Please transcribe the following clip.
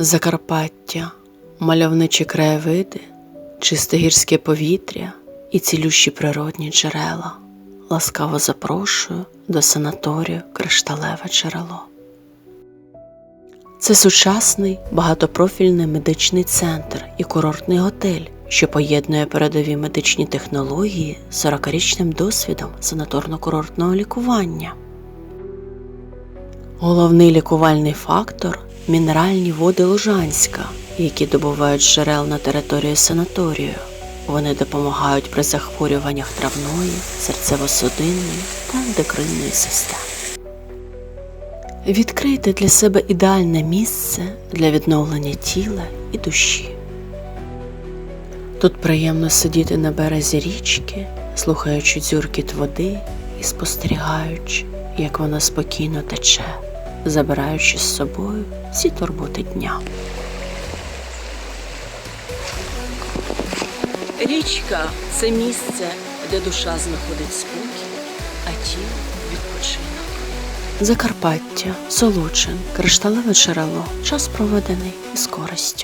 Закарпаття, мальовничі краєвиди, чисте гірське повітря і цілющі природні джерела. Ласкаво запрошую до санаторію Кришталеве джерело. Це сучасний багатопрофільний медичний центр і курортний готель, що поєднує передові медичні технології з 40-річним досвідом санаторно-курортного лікування. Головний лікувальний фактор мінеральні води Лужанська, які добувають джерел на території санаторію. Вони допомагають при захворюваннях травної, серцево-судинної та ендокринної системи. Відкрийте для себе ідеальне місце для відновлення тіла і душі. Тут приємно сидіти на березі річки, слухаючи дзюркіт води і спостерігаючи, як вона спокійно тече, забираючи з собою всі турботи дня. Річка це місце, де душа знаходить спокій, а тіло відпочинок. Закарпаття, Солочин, кришталеве джерело, час проведений із користю.